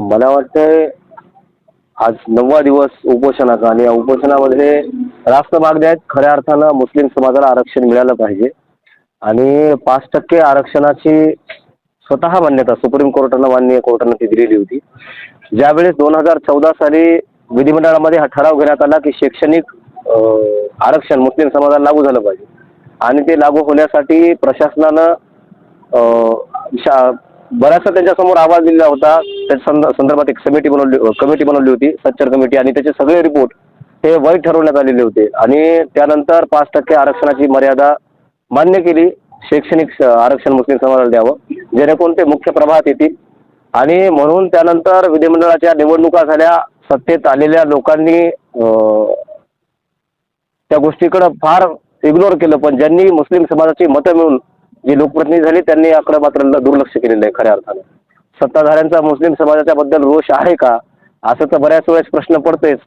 मला वाटतंय आज नववा दिवस उपोषणाचा आणि या उपोषणामध्ये रास्त मागण्या आहेत. खऱ्या अर्थानं मुस्लिम समाजाला आरक्षण मिळालं पाहिजे. आणि पाच टक्के आरक्षणाची स्वतः मान्यता सुप्रीम कोर्टानं मान्य कोर्टानं ती दिलेली होती. ज्यावेळेस दोन हजार चौदा साली विधिमंडळामध्ये हा ठराव घेण्यात आला की शैक्षणिक आरक्षण मुस्लिम समाजाला लागू झालं पाहिजे. आणि ते लागू होण्यासाठी प्रशासनानं शा बऱ्याचसा त्यांच्यासमोर आवाज दिलेला होता. त्या संद संदर्भात एक समिती बनवली कमिटी बनवली होती सच्चर कमिटी आणि त्याचे सगळे रिपोर्ट हे वैध ठरवण्यात आलेले होते. आणि त्यानंतर पाच टक्के आरक्षणाची मर्यादा मान्य केली. शैक्षणिक आरक्षण मुस्लिम समाजाला द्यावं. जेणेकरून ते मुख्य प्रभात येतील. आणि म्हणून त्यानंतर विधिमंडळाच्या निवडणुका झाल्या. सत्तेत आलेल्या लोकांनी त्या गोष्टीकडं फार इग्नोर केलं पण ज्यांनी मुस्लिम समाजाची मतं मिळून जे लोकप्रतिनिधी झाले त्यांनी याकडे मात्र दुर्लक्ष केलेलं आहे खऱ्या अर्थानं. सत्ताधाऱ्यांचा मुस्लिम समाजाच्या बद्दल रोष आहे का? असं तर बऱ्याच वेळेस प्रश्न पडतेच.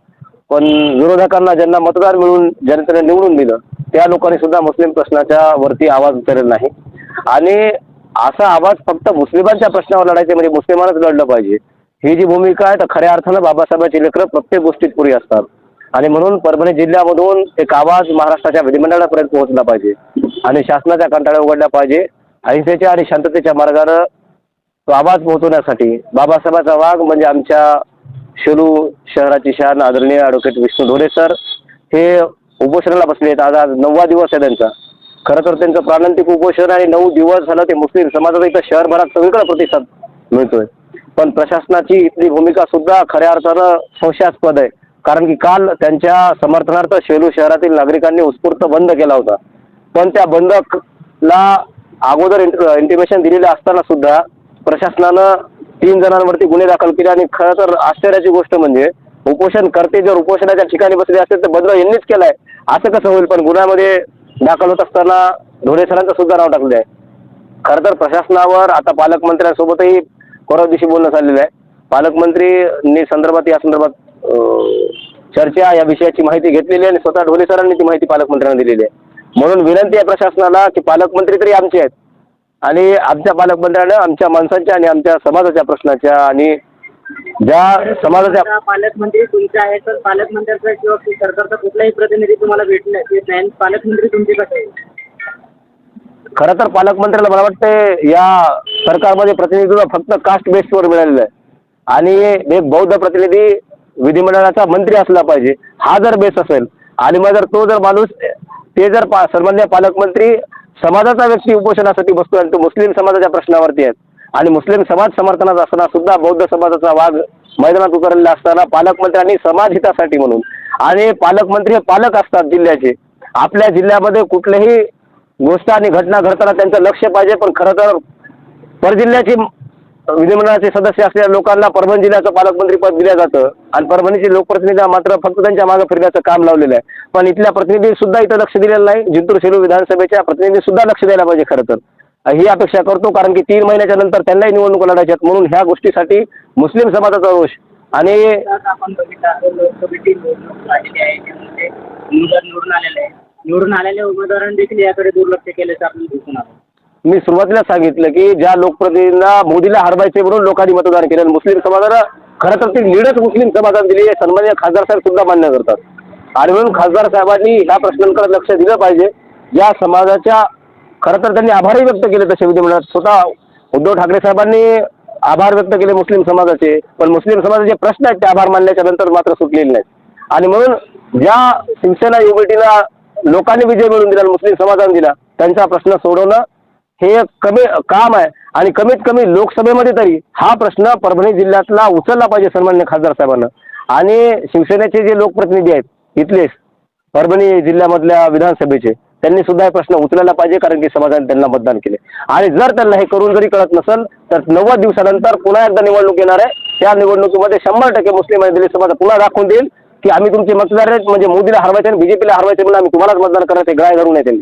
पण विरोधकांना ज्यांना मतदार मिळून जनतेने निवडून दिलं त्या लोकांनी सुद्धा मुस्लिम प्रश्नाच्या वरती आवाज उचललेला नाही. आणि असा आवाज फक्त मुस्लिमांच्या प्रश्नावर लढायचे म्हणजे मुस्लिमांनाच लढलं पाहिजे. ही जी भूमिका आहे तर खऱ्या अर्थानं बाबासाहेबांची लेकरं प्रत्येक गोष्टीत पुरी असतात. आणि म्हणून परभणी जिल्ह्यामधून एक आवाज महाराष्ट्राच्या विधिमंडळापर्यंत पोहोचला पाहिजे. आणि शासनाच्या कंटाळ्या उघडल्या पाहिजे. अहिंसेच्या आणि शांततेच्या मार्गानं तो आवाज पोहोचवण्यासाठी बाबासाहेबांचा वाघ म्हणजे आमच्या शेलू शहराची शान आदरणीय ॲडव्होकेट विष्णू ढोरे सर हे उपोषणाला बसले आहेत. आज आज नववा दिवस आहे त्यांचा. खरं तर त्यांचं प्राणांतिक उपोषण आणि नऊ दिवस झालं ते मुस्लिम समाजाचा इथं शहरभरात सगळीकडे प्रतिसाद मिळतोय. पण प्रशासनाची इथली भूमिका सुद्धा खऱ्या अर्थानं संशयास्पद आहे. कारण की काल त्यांच्या समर्थनार्थ शेलू शहरातील नागरिकांनी उत्स्फूर्त बंद केला होता. पण त्या बंदला अगोदर इंटिमेशन दिलेलं असताना सुद्धा प्रशासनानं तीन जणांवरती गुन्हे दाखल केले आणि खरं तर आश्चर्याची गोष्ट म्हणजे उपोषण करते जर उपोषणाच्या ठिकाणी बसले असतील तर बंद यांनीच केलाय. असं कसं होईल? पण गुन्ह्यामध्ये दाखल होत असताना धोडे सरांचं सुद्धा नाव टाकलं आहे खरं तर प्रशासनावर आता पालकमंत्र्यांसोबतही परवा दिवशी बोलणं चाललेलं आहे. पालकमंत्री संदर्भात या संदर्भात चर्चा या विषयाची माहिती घेतलेली आहे आणि स्वतः ढोले सरांनी ती माहिती पालकमंत्र्यांना दिलेली आहे. म्हणून विनंती आहे प्रशासनाला की पालकमंत्री तरी आमचे आहेत. आणि आमच्या पालकमंत्र्यानं आमच्या माणसांच्या आणि आमच्या समाजाच्या प्रश्नाच्या आणि ज्या समाजाच्या पालकमंत्री तुमचे आहेत तर पालकमंत्र्यांचा किंवा सरकारचा कुठलाही प्रतिनिधी तुम्हाला येत नाही पालकमंत्री तुमचे कसे आहेत? खरं तर पालकमंत्र्याला मला वाटतं या सरकारमध्ये प्रतिनिधित्व फक्त कास्ट बेसवर मिळालेलं आहे. आणि एक बौद्ध प्रतिनिधी विधिमंडळाचा मंत्री असला पाहिजे हा जर बेस असेल आणि मग जर तो जर माणूस ते जर पा सन्मान्य पालकमंत्री समाजाचा व्यक्ती उपोषणासाठी बसतो आणि तो मुस्लिम समाजाच्या प्रश्नावरती आहेत आणि मुस्लिम समाज समर्थनात असताना सुद्धा बौद्ध समाजाचा वाघ मैदानात उतरलेला असताना पालकमंत्र्यांनी समाज हितासाठी म्हणून आणि पालकमंत्री हे पालक असतात जिल्ह्याचे आपल्या जिल्ह्यामध्ये कुठल्याही गोष्ट आणि घटना घडताना त्यांचं लक्ष पाहिजे पण खरं तर परजिल्ह्याची विधिमंडळाचे सदस्य असलेल्या लोकांना परभणी जिल्ह्याचं पालकमंत्री पद दिलं जातं. आणि परभणीचे लोकप्रतिनिधी मात्र फक्त त्यांच्या मागे फिरण्याचं काम लावलेलं आहे. पण इथल्या प्रतिनिधी सुद्धा इथं लक्ष दिलेलं नाही. जिंतूर सेलू विधानसभेच्या प्रतिनिधी सुद्धा लक्ष द्यायला पाहिजे खरं तर. ही अपेक्षा करतो कारण की तीन महिन्याच्या नंतर त्यांनाही निवडणूक लढायच्यात आहेत. म्हणून ह्या गोष्टीसाठी मुस्लिम समाजाचा रोष आणि आता आपण आहे निवडून आलेले उमेदवारांनी देखील याकडे दुर्लक्ष केल्याचं आपण दिसून आलं. मी सुरुवातीला सांगितलं की ज्या लोकप्रतिनिधींना मोदीला हरवायचे म्हणून लोकांनी मतदान केलं आणि मुस्लिम समाजाला खरं तर ती लीडच मुस्लिम समाजात दिली आहे. सन्मान्य खासदार साहेब सुद्धा मान्य करतात. आणि म्हणून खासदार साहेबांनी ह्या प्रश्नांकडे लक्ष दिलं पाहिजे. या समाजाच्या खरं तर त्यांनी आभारही व्यक्त केले तसे विधिमंडळात स्वतः उद्धव ठाकरे साहेबांनी आभार व्यक्त केले मुस्लिम समाजाचे. पण मुस्लिम समाजाचे प्रश्न आहेत ते आभार मानल्याच्या नंतर मात्र सुटलेले नाहीत. आणि म्हणून ज्या शिवसेना युबीटीला लोकांनी विजय मिळवून दिला मुस्लिम समाजाने दिला त्यांचा प्रश्न सोडवणं हे एक कमी काम आहे. आणि कमीत कमी लोकसभेमध्ये तरी हा प्रश्न परभणी जिल्ह्यातला उचलला पाहिजे सन्मान्य खासदार साहेबांना. आणि शिवसेनेचे जे लोकप्रतिनिधी आहेत इथलेच परभणी जिल्ह्यामधल्या विधानसभेचे त्यांनी सुद्धा हे प्रश्न उचलायला पाहिजे कारण की समाजाने त्यांना मतदान केले. आणि जर त्यांना हे करून जरी कळत नसेल तर नव्वद दिवसानंतर पुन्हा एकदा निवडणूक येणार आहे. त्या निवडणुकीमध्ये शंभर टक्के मुस्लिम आणि दलित समाज पुन्हा दाखवून देईल की आम्ही तुमचे मतदार आहेत. म्हणजे मोदीला हरवायचे आणि बीजेपीला हरवायचे म्हणून आम्ही तुम्हालाच मतदान करायचं ग्राय धरून आहे त्यांनी.